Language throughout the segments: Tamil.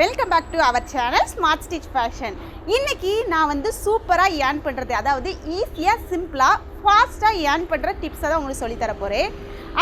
Welcome back to our channel smart stitch fashion இன்னைக்கு நான் வந்து சூப்பராக ஏர்ன் பண்ணுறது அதாவது ஈஸியாக சிம்பிளாக ஃபாஸ்ட்டாக ஏர்ன் பண்ணுற டிப்ஸை தான் உங்களுக்கு சொல்லித்தர போகிறேன்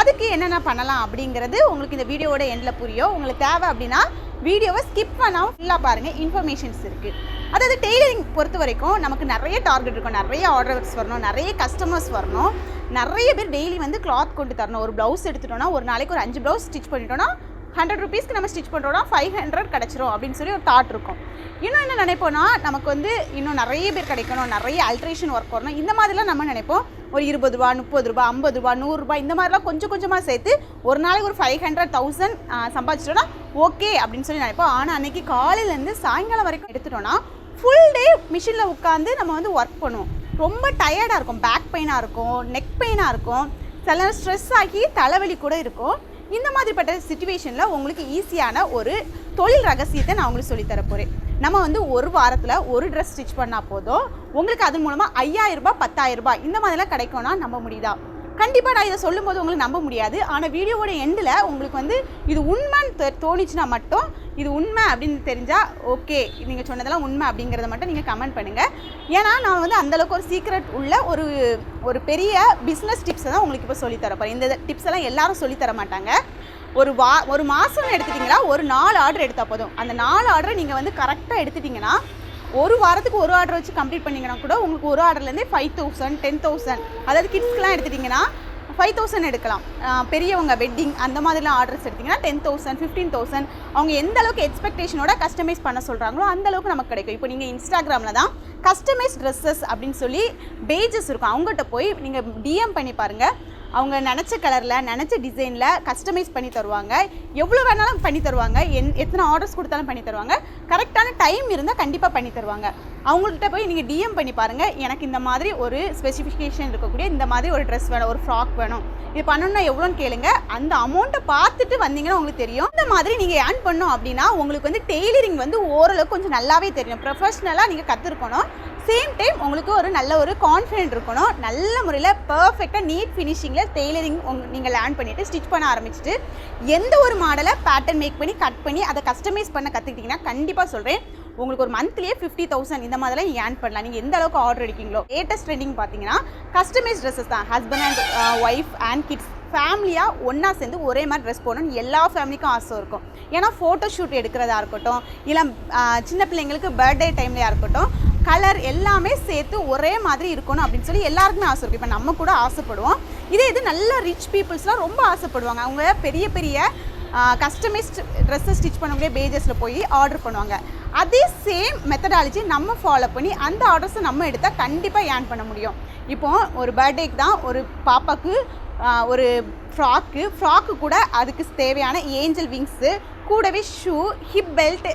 அதுக்கு என்னென்ன பண்ணலாம் அப்படிங்கிறது உங்களுக்கு இந்த வீடியோவோட எண்டில் புரியும். உங்களுக்கு தேவை அப்படின்னா வீடியோவை ஸ்கிப் பண்ணாமல் ஃபுல்லாக பாருங்கள் இன்ஃபர்மேஷன்ஸ் இருக்குது அதாவது டெய்லரிங் பொறுத்த வரைக்கும் நமக்கு நிறைய டார்கெட் இருக்கும். நிறைய ஆர்டர்ஸ் வரணும் நிறைய கஸ்டமர்ஸ் வரணும். நிறைய பேர் டெய்லி வந்து கிளாத் கொண்டு தரணும். ஒரு ப்ளவுஸ் எடுத்துட்டோம்னா ஒரு நாளைக்கு ஒரு அஞ்சு ப்ளவுஸ் ஸ்டிச் பண்ணிட்டோம்னா ஹண்ட்ரட் ருபீஸ்க்கு நம்ம ஸ்டிச் பண்ணுறோன்னா ஃபைவ் ஹண்ட்ரட் கிடச்சிரும் அப்படின்னு சொல்லி ஒரு தாட் இருக்கும். இன்னும் என்ன நினைப்போன்னா நமக்கு வந்து இன்னும் நிறைய பேர் கிடைக்கணும் நிறைய அல்ட்ரேஷன் ஒர்க் வரணும் இந்த மாதிரிலாம் நம்ம நினைப்போம். ஒரு இருபது ரூபா முப்பது ரூபா ஐம்பது ரூபா நூறுரூபா இந்த மாதிரிலாம் கொஞ்சம் கொஞ்சமாக சேர்த்து ஒரு நாளைக்கு ஒரு ஃபைவ் ஹண்ட்ரட் தௌசண்ட் சம்பாதிச்சிட்டோன்னா ஓகே அப்படின்னு சொல்லி நினைப்போம். ஆனால் அன்றைக்கி காலையிலேருந்து சாயங்காலம் வரைக்கும் எடுத்துட்டோன்னா ஃபுல் டே மிஷினில் உட்காந்து நம்ம வந்து ஒர்க் பண்ணுவோம். ரொம்ப டயர்டாக இருக்கும். பேக் பெயினாக இருக்கும் நெக் பெயினாக இருக்கும். சில நேரம் ஸ்ட்ரெஸ் ஆகி தலைவலி கூட இருக்கும். இந்த மாதிரிப்பட்ட சுச்சுவேஷனில் உங்களுக்கு ஈஸியான ஒரு தொழில் ரகசியத்தை நான் உங்களுக்கு சொல்லித் போகிறேன் நம்ம வந்து ஒரு வாரத்தில் ஒரு ட்ரெஸ் ஸ்டிச் பண்ணால் போதும். உங்களுக்கு அதன் மூலமாக ஐயாயிரரூபா பத்தாயிரரூபா இந்த மாதிரிலாம் கிடைக்கும்னா நம்ப முடியுதா? கண்டிப்பாக நான் இதை சொல்லும்போது உங்களுக்கு நம்ப முடியாது. ஆனால் வீடியோவோட எண்டில் உங்களுக்கு வந்து இது உண்மைன்னு தெ- தோணுச்சுன்னா மட்டும் இது உண்மை அப்படின்னு தெரிஞ்சால் ஓகே நீங்கள் சொன்னதெல்லாம் உண்மை அப்படிங்கிறத மட்டும் நீங்கள் கமெண்ட் பண்ணுங்கள் ஏன்னா நான் வந்து அந்தளவுக்கு ஒரு சீக்ரெட் உள்ள ஒரு ஒரு பெரிய பிஸ்னஸ் டிப்ஸை தான் உங்களுக்கு இப்போ சொல்லித் போகிறேன் இந்த டிப்ஸ் எல்லாம் எல்லாரும் சொல்லித்தர மாட்டாங்க. ஒரு வா ஒரு மாதம் எடுத்துட்டிங்கன்னா ஒரு நாலு ஆர்டர் எடுத்தால் போதும். அந்த நாலு ஆர்டரை நீங்கள் வந்து கரெக்டாக எடுத்துட்டிங்கன்னா ஒரு வாரத்துக்கு ஒரு ஆர்டர் வச்சு கம்ப்ளீட் பண்ணிங்கன்னா கூட உங்களுக்கு ஒரு ஆர்டர்லேருந்தே ஃபைவ் தௌசண்ட் டென் தௌசண்ட் அதாவது கிட்ஸ்க்கெலாம் எடுத்துட்டிங்கன்னா ஃபைவ் தௌசண்ட் எடுக்கலாம். பெரியவங்க வெட்டிங் அந்த மாதிரிலாம் ஆர்டர்ஸ் எடுத்திங்கன்னா டென் தௌசண்ட் ஃபிஃப்டீன் தௌசண்ட் அவங்க எந்த அளவுக்கு எக்ஸ்பெக்டேஷனோட கஸ்டமைஸ் பண்ண சொல்கிறாங்களோ அந்த அளவுக்கு நமக்கு கிடைக்கும். இப்போ நீங்கள் இன்ஸ்டாகிராமில் தான் கஸ்டமைஸ் ட்ரெஸ்ஸஸ் அப்படின்னு சொல்லி பேஜஸ் இருக்கும். அவங்ககிட்ட போய் நீங்கள் டிஎம் பண்ணி பாருங்கள் அவங்க நினச்ச கலரில் நினச்ச டிசைனில் கஸ்டமைஸ் பண்ணி தருவாங்க. எவ்வளோ வேணாலும் பண்ணி தருவாங்க. என் எத்தனை ஆர்டர்ஸ் கொடுத்தாலும் பண்ணி தருவாங்க. கரெக்டான டைம் இருந்தால் கண்டிப்பாக பண்ணி தருவாங்க. அவங்கள்ட்ட போய் நீங்கள் டிஎம் பண்ணி பாருங்கள் எனக்கு இந்த மாதிரி ஒரு ஸ்பெசிஃபிகேஷன் இருக்கக்கூடிய இந்த மாதிரி ஒரு ட்ரெஸ் வேணும் ஒரு ஃப்ராக் வேணும். இது பண்ணணும்னா எவ்வளோன்னு கேளுங்க. அந்த அமௌண்ட்டை பார்த்துட்டு வந்தீங்கன்னா உங்களுக்கு தெரியும். இந்த மாதிரி நீங்கள் ஏர்ன் பண்ணோம் அப்படின்னா உங்களுக்கு வந்து டெய்லரிங் வந்து ஓரளவுக்கு கொஞ்சம் நல்லாவே தெரியும். ப்ரொஃபஷ்னலாக நீங்கள் கற்றுருக்கணும் சேம் டைம் உங்களுக்கு ஒரு நல்ல ஒரு கான்ஃபிடென்ட் இருக்கணும். நல்ல முறையில் பர்ஃபெக்டாக நீட் ஃபினிஷிங்கில் டெய்லரிங் உங் நீங்கள் லேர்ன் பண்ணிவிட்டு ஸ்டிச் பண்ண ஆரம்பிச்சிட்டு எந்த ஒரு மாடலை பேட்டர்ன் மேக் பண்ணி கட் பண்ணி அதை கஸ்டமைஸ் பண்ண கற்றுக்கிட்டிங்கன்னா கண்டிப்பாக சொல்கிறேன் உங்களுக்கு ஒரு மந்த்லியே ஃபிஃப்டி தௌசண்ட் இந்த மாதிரிலாம் ஏர்ன் பண்ணலாம். நீங்கள் எந்த அளவுக்கு ஆர்டர் எடுக்கீங்களோ லேட்டஸ்ட் ட்ரெண்டிங் பார்த்தீங்கன்னா கஸ்டமைஸ் ட்ரெஸ்ஸஸ் தான். Husband and wife and kids ஃபேமிலியாக ஒன்றா சேர்ந்து ஒரே மாதிரி ட்ரெஸ் போடணும்னு எல்லா ஃபேமிலிக்கும் ஆசை இருக்கும். ஏன்னா ஃபோட்டோ ஷூட் எடுக்கிறதா இருக்கட்டும் இல்லை சின்ன பிள்ளைங்களுக்கு பர்த்டே டைம்லையாக இருக்கட்டும் கலர் எல்லாமே சேர்த்து ஒரே மாதிரி இருக்கணும் அப்படின்னு சொல்லி எல்லாருக்குமே ஆசை இருக்கும் இப்போ நம்ம கூட ஆசைப்படுவோம். இதே இது நல்ல ரிச் பீப்புள்ஸ்லாம் ரொம்ப ஆசைப்படுவாங்க. அவங்க பெரிய பெரிய கஸ்டமைஸ்ட் ட்ரெஸ்ஸை ஸ்டிச் பண்ணக்கூடிய பேஜஸில் போய் ஆர்டர் பண்ணுவாங்க. அதே சேம் மெத்தடாலஜி நம்ம ஃபாலோ பண்ணி அந்த ஆர்டர்ஸை நம்ம எடுத்தால் கண்டிப்பாக ஏன் பண்ண முடியும். இப்போ ஒரு பர்த்டேக்கு தான் ஒரு பாப்பாக்கு ஒரு ஃப்ராக்கு ஃப்ராக்கு கூட அதுக்கு தேவையான ஏஞ்சல் விங்ஸு கூடவே ஷூ ஹிப் பெல்ட்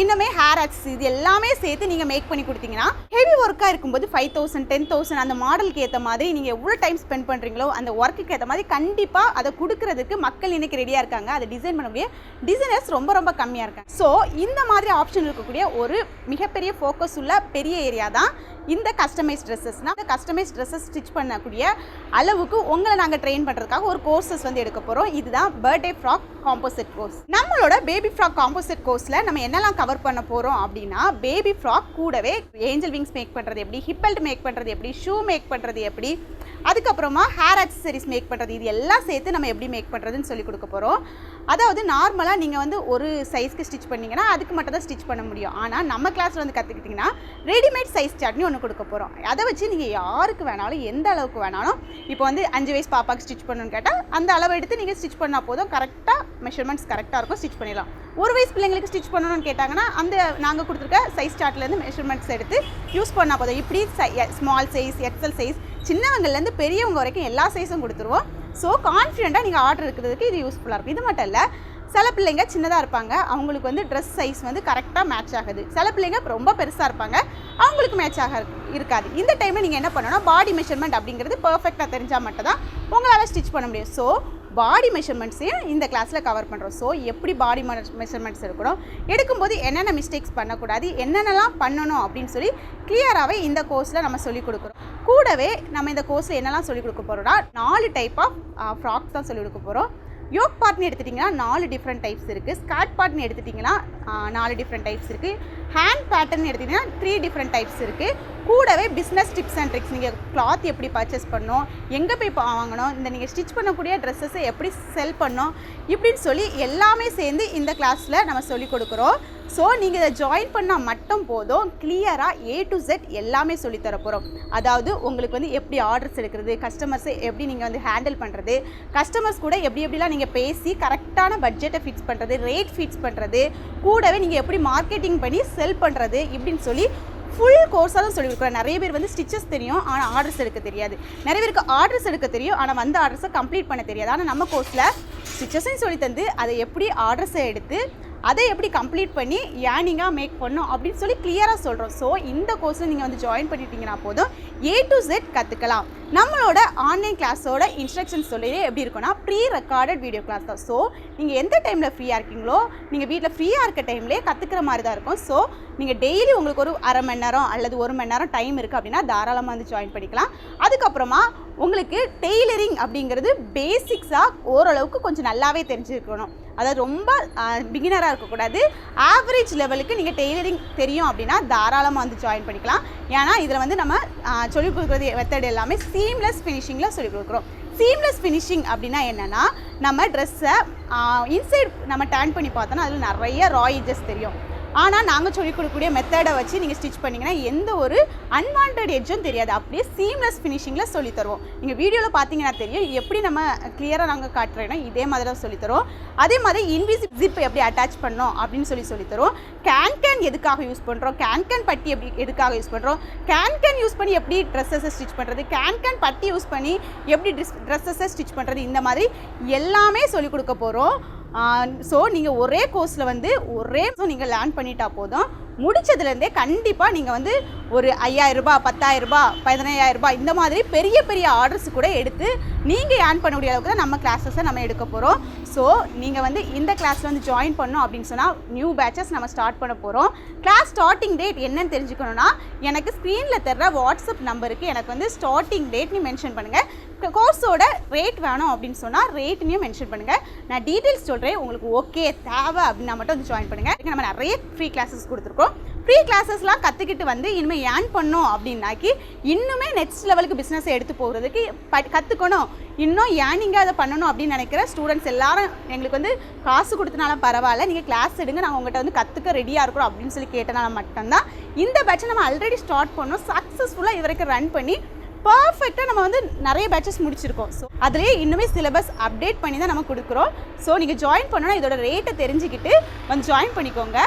இன்னுமே ஹேர் ஆக்ஸ் இது எல்லாமே சேர்த்து நீங்கள் மேக் பண்ணி கொடுத்தீங்கன்னா ஹெவி ஒர்க்காக இருக்கும்போது ஃபைவ் தௌசண்ட் டென் தௌசண்ட் அந்த மாடலுக்கு ஏற்ற மாதிரி நீங்கள் எவ்வளோ டைம் ஸ்பெண்ட் பண்ணுறீங்களோ அந்த ஒர்க்குக்கு ஏற்ற மாதிரி கண்டிப்பாக அதை கொடுக்கறதுக்கு மக்கள் இன்றைக்கி ரெடியாக இருக்காங்க. அதை டிசைன் பண்ணக்கூடிய டிசைனர்ஸ் ரொம்ப ரொம்ப கம்மியாக இருக்காங்க. ஸோ இந்த மாதிரி ஆப்ஷன் இருக்கக்கூடிய ஒரு மிகப்பெரிய ஃபோக்கஸ் உள்ள பெரிய ஏரியா தான் இந்த கஸ்டமைஸ் ட்ரெஸ்ஸஸ்னால் இந்த கஸ்டமைஸ் ட்ரெஸ்ஸஸ் ஸ்டிச் பண்ணக்கூடிய அளவுக்கு உங்களை நாங்கள் ட்ரெயின் பண்ணுறதுக்காக ஒரு கோர்சஸ் வந்து எடுக்க போகிறோம் இதுதான் பர்த்டே ஃப்ராக் காம்போசிட் கோர்ஸ் நம்மளோட பேபி ஃப்ராக் காம்போசிட் கோர்ஸில் நம்ம என்னெல்லாம் கவர் பண்ண போகிறோம் அப்படின்னா பேபி ஃப்ராக் கூடவே ஏஞ்சல் விங்ஸ் மேக் பண்ணுறது எப்படி ஹிப்பல்ட் மேக் பண்ணுறது எப்படி ஷூ மேக் பண்ணுறது எப்படி அதுக்கப்புறமா ஹேர் ஆக்சசரிஸ் மேக் பண்ணுறது இது எல்லாம் சேர்த்து நம்ம எப்படி மேக் பண்ணுறதுன்னு சொல்லி கொடுக்க போகிறோம் அதாவது நார்மலாக நீங்கள் வந்து ஒரு சைஸ்க்கு ஸ்டிச் பண்ணிங்கன்னா அதுக்கு மட்டும் தான் ஸ்டிச் பண்ண முடியும். ஆனால் நம்ம கிளாஸில் வந்து கற்றுக்கிட்டிங்கன்னா ரெடிமேட் சைஸ் சட்னி ஒன்று கொடுக்க போகிறோம் அதை வச்சு நீங்கள் யாருக்கு வேணாலும் எந்த அளவுக்கு வேணாலும் இப்போ வந்து அஞ்சு வயசு பாப்பாவுக்கு ஸ்டிச் பண்ணணும்னு கேட்டால் அந்த அளவு எடுத்து நீங்கள் ஸ்டிச் பண்ணால் போதும். கரெக்டாக மெஷர்மெண்ட்ஸ் கரெக்டாக இருக்கும். ஸ்டிச் பண்ணிடலாம். ஒரு வயசு பிள்ளைங்களுக்கு ஸ்டிச் பண்ணணும்னு கேட்டாங்கன்னா அந்த நாங்கள் கொடுத்துருக்க சைஸ் சார்ட்லேருந்து மெஷர்மெண்ட்ஸ் எடுத்து யூஸ் பண்ணால் போதும். இப்படி ஸ்மால் சைஸ் எக்ஸல் சைஸ் சின்னவங்கள்லேருந்து பெரியவங்க வரைக்கும் எல்லா சைஸும் கொடுத்துருவோம். ஸோ கான்ஃபிடெண்ட்டாக நீங்கள் ஆர்டர் இருக்கிறதுக்கு இது யூஸ்ஃபுல்லாக இருக்கும். இது மட்டும் இல்லை சில பிள்ளைங்க சின்னதாக இருப்பாங்க. அவங்களுக்கு வந்து ட்ரெஸ் சைஸ் வந்து கரெக்டாக மேட்ச் ஆகுது. சில பிள்ளைங்க ரொம்ப பெருசாக இருப்பாங்க. அவங்களுக்கு மேட்ச் ஆக இருக்காது. இந்த டைமில் நீங்கள் என்ன பண்ணணும் பாடி மெஷர்மெண்ட் அப்படிங்கிறது பர்ஃபெக்டாக தெரிஞ்சால் மட்டும் தான் உங்களால் ஸ்டிச் பண்ண முடியும். ஸோ பாடி மெஷர்மெண்ட்ஸையும் இந்த கிளாஸில் கவர் பண்ணுறோம் ஸோ எப்படி பாடி மெஷர்மெண்ட்ஸ் இருக்கணும்? எடுக்கும்போது என்னென்ன மிஸ்டேக்ஸ் பண்ணக்கூடாது? என்னென்னலாம் பண்ணணும் அப்படின்னு சொல்லி கிளியராகவே இந்த கோர்ஸில் நம்ம சொல்லிக் கொடுக்குறோம். கூடவே நம்ம இந்த கோர்ஸில் என்னெல்லாம் சொல்லிக் கொடுக்க போகிறோம்னா நாலு டைப் ஆஃப் ஃப்ராக்ஸ் தான் சொல்லிக் கொடுக்க போகிறோம் யோக் பார்ட்னு எடுத்துட்டிங்கன்னா நாலு டிஃப்ரெண்ட் டைப்ஸ் இருக்குது ஸ்காட் பார்ட்னு எடுத்துட்டிங்கன்னா நாலு டிஃப்ரெண்ட் டைப்ஸ் இருக்குது ஹேண்ட் பேட்டர்ன் எடுத்திங்கன்னா த்ரீ டிஃப்ரெண்ட் டைப்ஸ் இருக்குது கூடவே பிஸ்னஸ் டிப்ஸ் அண்ட் ட்ரிக்ஸ் நீங்கள் கிளாத் எப்படி பர்ச்சேஸ் பண்ணணும் எங்கே போய் பா- வாங்கணும் இந்த நீங்கள் ஸ்டிச் பண்ணக்கூடிய ட்ரெஸ்ஸஸை எப்படி செல் பண்ணணும் இப்படின்னு சொல்லி எல்லாமே சேர்ந்து இந்த கிளாஸில் நம்ம சொல்லிக் கொடுக்குறோம். ஸோ நீங்கள் இதை ஜாயின் பண்ணால் மட்டும் போதும். கிளியராக ஏ டு செட் எல்லாமே சொல்லித் போகிறோம் அதாவது உங்களுக்கு வந்து எப்படி ஆர்டர்ஸ் எடுக்கிறது கஸ்டமர்ஸை எப்படி நீங்கள் வந்து ஹேண்டில் பண்ணுறது கஸ்டமர்ஸ் கூட எப்படி எப்படிலாம் நீங்கள் பேசி கரெக்டான பட்ஜெட்டை ஃபிக்ஸ் பண்ணுறது ரேட் ஃபிக்ஸ் பண்ணுறது கூடவே நீங்கள் எப்படி மார்க்கெட்டிங் பண்ணி செல் பண்ணுறது இப்படின்னு சொல்லி ஃபுல் கோர்ஸாக தான் சொல்லி கொடுக்குறோம். நிறைய பேர் வந்து ஸ்டிச்சஸ் தெரியும் ஆனால் ஆர்டர்ஸ் எடுக்க தெரியாது. நிறைய பேருக்கு ஆர்டர்ஸ் எடுக்க தெரியும் ஆனால் வந்த ஆர்டர்ஸை கம்ப்ளீட் பண்ண தெரியாது. ஆனால் நம்ம கோர்ஸில் ஸ்டிச்சஸையும் சொல்லி தந்து அதை எப்படி ஆர்டர்ஸை எடுத்து அதை எப்படி கம்ப்ளீட் பண்ணி ஏர்னிங்காக மேக் பண்ணும் அப்படின்னு சொல்லி கிளியராக சொல்கிறோம் ஸோ இந்த கோர்ஸில் நீங்கள் வந்து ஜாயின் பண்ணிட்டீங்கன்னா போதும். ஏ டு செட் கற்றுக்கலாம் நம்மளோட ஆன்லைன் கிளாஸோட இன்ஸ்ட்ரக்ஷன்ஸ் சொல்லி எப்படி இருக்கும்னா ப்ரீ ரெக்கார்டட் வீடியோ கிளாஸ் தான். ஸோ நீங்கள் எந்த டைமில் ஃப்ரீயாக இருக்கீங்களோ நீங்கள் வீட்டில் ஃப்ரீயாக இருக்க டைம்லேயே கற்றுக்கிற மாதிரி தான் இருக்கும். ஸோ நீங்கள் டெய்லி உங்களுக்கு ஒரு அரை மணி நேரம் அல்லது ஒரு மணி நேரம் டைம் இருக்குது அப்படின்னா தாராளமாக வந்து ஜாயின் பண்ணிக்கலாம். அதுக்கப்புறமா உங்களுக்கு டெய்லரிங் அப்படிங்கிறது பேசிக்ஸாக ஓரளவுக்கு கொஞ்சம் நல்லாவே தெரிஞ்சுருக்கணும். அதாவது ரொம்ப பிகினராக இருக்கக்கூடாது. ஆவரேஜ் லெவலுக்கு நீங்கள் டெய்லரிங் தெரியும் அப்படின்னா தாராளமாக வந்து ஜாயின் பண்ணிக்கலாம். ஏன்னா இதில் வந்து நம்ம சொல்லி கொடுக்குறது மெத்தட் எல்லாமே சீம்லெஸ் ஃபினிஷிங்கில் சொல்லி கொடுக்குறோம். சீம்லெஸ் ஃபினிஷிங் அப்படின்னா என்னென்னா நம்ம ட்ரெஸ்ஸை இன்சைட் நம்ம டேர்ன் பண்ணி பார்த்தோன்னா அதில் நிறைய ராயிஜஸ் தெரியும். ஆனால் நாங்கள் சொல்லிக் கொடுக்கக்கூடிய மெத்தடை வச்சு நீங்கள் ஸ்டிச் பண்ணிங்கன்னா எந்த ஒரு அன்வான்ட் எட்ஜும் தெரியாது. அப்படியே சீம்லெஸ் ஃபினிஷிங்கில் சொல்லித் தருவோம். நீங்கள் வீடியோவில் பார்த்தீங்கன்னா தெரியும். எப்படி நம்ம கிளியராக நாங்கள் காட்டுறோன்னா இதே மாதிரி தான் சொல்லித் தருவோம். அதே மாதிரி இன்விசி ஜிப் எப்படி அட்டாச் பண்ணோம் அப்படின்னு சொல்லி சொல்லித்தரும் தருவோம். எதுக்காக யூஸ் பண்ணுறோம் கேன் கேன் பட்டி எப்படி எதுக்காக யூஸ் பண்ணுறோம் கேன் கேன் யூஸ் பண்ணி எப்படி ட்ரெஸ்ஸஸை ஸ்டிச் பண்ணுறது கேன் கேன் பட்டி யூஸ் பண்ணி எப்படி ட்ரெஸ் ட்ரெஸ்ஸஸை ஸ்டிச் பண்ணுறது இந்த மாதிரி எல்லாமே சொல்லிக் கொடுக்க போகிறோம் ஸோ நீங்கள் ஒரே கோர்ஸில் வந்து ஒரே நீங்கள் லேர்ன் பண்ணிட்டா போதும். முடிச்சதுலேருந்தே கண்டிப்பாக நீங்கள் வந்து ஒரு ஐயாயிரரூபா பத்தாயிரரூபா பதினையாயிரரூபா இந்த மாதிரி பெரிய பெரிய ஆர்டர்ஸ் கூட எடுத்து நீங்கள் ஏர்ன் பண்ணக்கூடிய அளவுக்கு தான் நம்ம கிளாஸஸை நம்ம எடுக்க போகிறோம் ஸோ நீங்கள் வந்து இந்த கிளாஸில் வந்து ஜாயின் பண்ணோம் அப்படின்னு சொன்னால் நியூ பேட்சஸ் நம்ம ஸ்டார்ட் பண்ண போகிறோம் கிளாஸ் ஸ்டார்டிங் டேட் என்னன்னு தெரிஞ்சுக்கணுன்னா எனக்கு ஸ்க்ரீனில் தர்ற வாட்ஸ்அப் நம்பருக்கு எனக்கு வந்து ஸ்டார்டிங் டேட்னு மென்ஷன் பண்ணுங்கள் கோர்ஸோட ரேட் வேணும் அப்படின்னு சொன்னால் ரேட்டுமே மென்ஷன் பண்ணுங்கள் நான் டீட்டெயில்ஸ் சொல்கிறேன் உங்களுக்கு ஓகே தேவை அப்படின்னா மட்டும் வந்து ஜாயின் பண்ணுங்கள் நம்ம நிறைய ஃப்ரீ கிளாஸஸ் கொடுத்துருக்கோம். ஃப்ரீ கிளாஸஸ்லாம் கற்றுக்கிட்டு வந்து இனிமேல் ஏன் பண்ணோம் அப்படின்னாக்கி இன்னுமே நெக்ஸ்ட் லெவலுக்கு பிஸ்னஸ் எடுத்து போகிறதுக்கு ப கற்றுக்கணும் இன்னும் ஏர்னிங்காக அதை பண்ணணும் அப்படின்னு நினைக்கிற ஸ்டூடெண்ட்ஸ் எல்லாரும் எங்களுக்கு வந்து காசு கொடுத்தனாலும் பரவாயில்ல. நீங்கள் கிளாஸ் எடுங்க. நாங்கள் உங்கள்கிட்ட வந்து கற்றுக்க ரெடியாக இருக்கிறோம் அப்படின்னு சொல்லி கேட்டனால மட்டும்தான். இந்த பேட்சை நம்ம ஆல்ரெடி ஸ்டார்ட் பண்ணோம். சக்ஸஸ்ஃபுல்லாக இது வரைக்கும் ரன் பண்ணி பர்ஃபெக்டாக நம்ம வந்து நிறைய பேட்சஸ் முடிச்சிருக்கோம். ஸோ அதுலேயே இன்னுமே சிலபஸ் அப்டேட் பண்ணி தான் நம்ம கொடுக்குறோம். ஸோ நீங்கள் ஜாயின் பண்ணோன்னா இதோட ரேட்டை தெரிஞ்சுக்கிட்டு வந்து ஜாயின் பண்ணிக்கோங்க.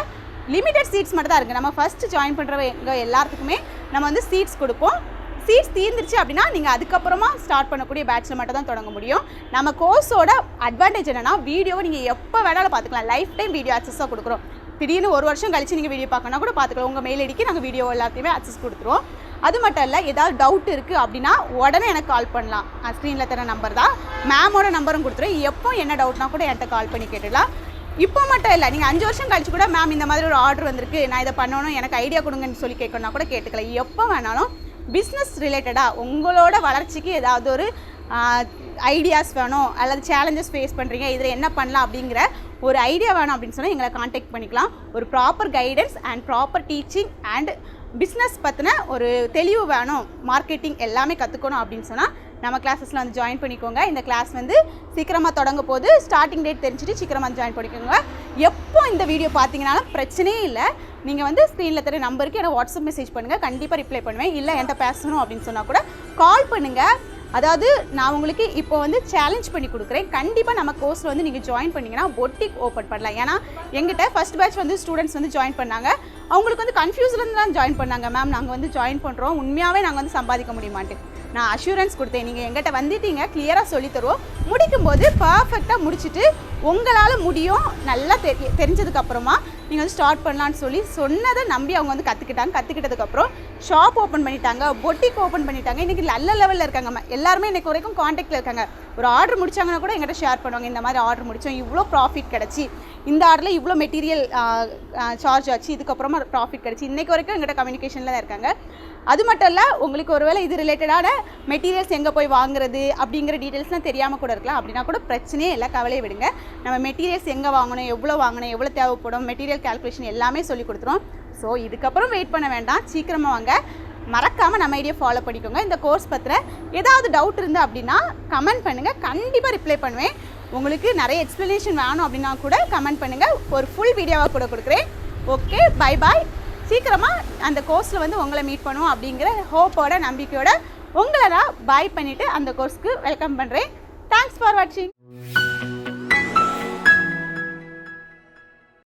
லிமிட்டட் சீட்ஸ் மட்டும் தான் இருக்குது நம்ம ஃபஸ்ட்டு ஜாயின் பண்ணுறவங்க எல்லாத்துக்குமே நம்ம வந்து சீட்ஸ் கொடுப்போம். சீட்ஸ் தீர்ந்துருச்சு அப்படின்னா நீங்கள் அதுக்கப்புறமா ஸ்டார்ட் பண்ணக்கூடிய பேட்சில் மட்டும் தான் தொடங்க முடியும். நம்ம கோர்ஸோட அட்வான்டேஜ் என்னென்னா வீடியோவை நீங்கள் எப்போ வேணாலும் பார்த்துக்கலாம். லைஃப் டைம் வீடியோ ஆக்சஸாக கொடுக்குறோம். திடீர்னு ஒரு வருஷம் கழிச்சு நீங்கள் வீடியோ பார்க்கணும் கூட பார்த்துக்கலாம். உங்கள் மெயில் ஐடிக்கு நாங்கள் வீடியோ எல்லாத்தையுமே ஆக்சஸ் கொடுத்துருவோம். அது மட்டும் இல்லை ஏதாவது டவுட் இருக்குது அப்படின்னா உடனே எனக்கு கால் பண்ணலாம். ஸ்க்ரீனில் தர நம்பர் தான். மேமோட நம்பரும் கொடுத்துருவேன் எப்போ என்ன டவுட்னா கூட என்கிட்ட கால் பண்ணி கேட்டுடலாம். இப்போ மட்டும் இல்லை நீங்கள் அஞ்சு வருஷம் கழிச்சு கூட மேம் இந்த மாதிரி ஒரு ஆர்டர் வந்திருக்கு. நான் இதை பண்ணணும் எனக்கு ஐடியா கொடுங்கன்னு சொல்லி கேட்கணும்னா கூட கேட்டுக்கலாம். எப்போ வேணாலும் பிஸ்னஸ் ரிலேட்டடாக உங்களோட வளர்ச்சிக்கு ஏதாவது ஒரு ஐடியாஸ் வேணும் அல்லது சேலஞ்சஸ் ஃபேஸ் பண்ணுறீங்க இதில் என்ன பண்ணலாம் அப்படிங்கிற ஒரு ஐடியா வேணும் அப்படின்னு சொன்னால் எங்களை காண்டாக்ட் பண்ணிக்கலாம். ஒரு proper guidance and proper teaching and business பற்றின ஒரு தெளிவு வேணும். மார்க்கெட்டிங் எல்லாமே கற்றுக்கணும் அப்படின்னு சொன்னால் நம்ம கிளாஸஸில் வந்து ஜாயின் பண்ணிக்கோங்க. இந்த கிளாஸ் வந்து சீக்கிரமாக தொடங்க போது ஸ்டார்டிங் டேட் தெரிஞ்சுட்டு சீக்கிரமாக ஜாயின் பண்ணிக்கோங்க. எப்போ இந்த வீடியோ பார்த்தீங்கனாலும் பிரச்சனையே இல்லை. நீங்கள் வந்து ஸ்க்ரீனில் தர நம்பருக்கு எனக்கு வாட்ஸ்அப் மெசேஜ் பண்ணுங்கள் கண்டிப்பாக ரிப்ளை பண்ணுவேன். இல்லை என்கிட்ட பேசணும் அப்படின்னு சொன்னால் கூட கால் பண்ணுங்கள் அதாவது நான் உங்களுக்கு இப்போ வந்து சேலஞ்ச் பண்ணி கொடுக்குறேன். கண்டிப்பாக நம்ம கோர்ஸில் வந்து நீங்கள் ஜாயின் பண்ணிங்கன்னா பொட்டிக் ஓப்பன் பண்ணலாம். ஏன்னா எங்கிட்ட ஃபர்ஸ்ட் பேட்ச் வந்து ஸ்டூடெண்ட்ஸ் வந்து ஜாயின் பண்ணாங்க. அவங்களுக்கு வந்து கன்ஃபியூஸ்லேருந்து தான் ஜாயின் பண்ணாங்க. மேம் நாங்கள் வந்து ஜாயின் பண்ணுறோம் உண்மையாகவே நாங்கள் வந்து சம்பாதிக்க முடியுமான்ட்டு நான் அஷூரன்ஸ் கொடுத்தேன். நீங்கள் எங்கிட்ட வந்துட்டீங்க. கிளியராக சொல்லித் தருவோம். முடிக்கும்போது பர்ஃபெக்டாக முடிச்சுட்டு உங்களால் முடியும். நல்லா தெரி தெரிஞ்சதுக்கப்புறமா நீங்கள் வந்து ஸ்டார்ட் பண்ணலான்னு சொல்லி சொன்னதை நம்பி அவங்க வந்து கற்றுக்கிட்டாங்க கற்றுக்கிட்டதுக்கப்புறம் ஷாப் ஓப்பன் பண்ணிட்டாங்க பொட்டிக் ஓப்பன் பண்ணிட்டாங்க. இன்றைக்கி நல்ல லெவலில் இருக்காங்க. எல்லாருமே இன்றைக்கு வரைக்கும் காண்டாக்டில் இருக்காங்க. ஒரு ஆர்டர் முடிச்சாங்கன்னா கூட எங்கிட்ட ஷேர் பண்ணுவாங்க இந்த மாதிரி ஆர்டர் முடித்தோம் இவ்வளோ ப்ராஃபிட் கிடச்சி இந்த ஆர்டரில் இவ்வளோ மெட்டீரியல் சார்ஜ் ஆச்சு இதுக்கப்புறமா ப்ராஃபிட் கிடச்சி. இன்றைக்கு வரைக்கும் எங்கிட்ட கம்யூனிகேஷனில் தான் இருக்காங்க. அது மட்டும் இல்லை உங்களுக்கு ஒருவேளை இது ரிலேட்டடான மெட்டீரியல்ஸ் எங்கே போய் வாங்குறது அப்படிங்கிற டீட்டெயில்ஸ்லாம் தெரியாமல் கூட இருக்கலாம். அப்படின்னா கூட பிரச்சனையே இல்லை கவலையை விடுங்க. நம்ம மெட்டீரியல்ஸ் எங்கே வாங்கணும் எவ்வளோ வாங்கணும் எவ்வளோ தேவைப்படும் மெட்டீரியல் கால்குலேஷன் எல்லாமே சொல்லி கொடுத்துரும் ஸோ இதுக்கப்புறம் வெயிட் பண்ண வேண்டாம். சீக்கிரமாக வாங்க. மறக்காமல் நம்ம ஐடியா ஃபாலோ பண்ணிக்கோங்க. இந்த கோர்ஸ் பற்றின ஏதாவது டவுட் இருந்து அப்படின்னா கமெண்ட் பண்ணுங்கள் கண்டிப்பாக ரிப்ளை பண்ணுவேன். உங்களுக்கு நிறைய எக்ஸ்ப்ளனேஷன் வேணும் அப்படின்னா கூட கமெண்ட் பண்ணுங்கள் ஒரு ஃபுல் வீடியோவாக கூட கொடுக்குறேன். ஓகே பை பாய் சீக்கிரமாக அந்த கோர்ஸில் வந்து உங்களை மீட் பண்ணுவோம் அப்படிங்கிற ஹோப்போட நம்பிக்கையோட உங்களை நான் பாய் பண்ணிவிட்டு அந்த கோர்ஸ்க்கு வெல்கம் பண்ணுறேன் தேங்க்ஸ் ஃபார் வாட்சிங்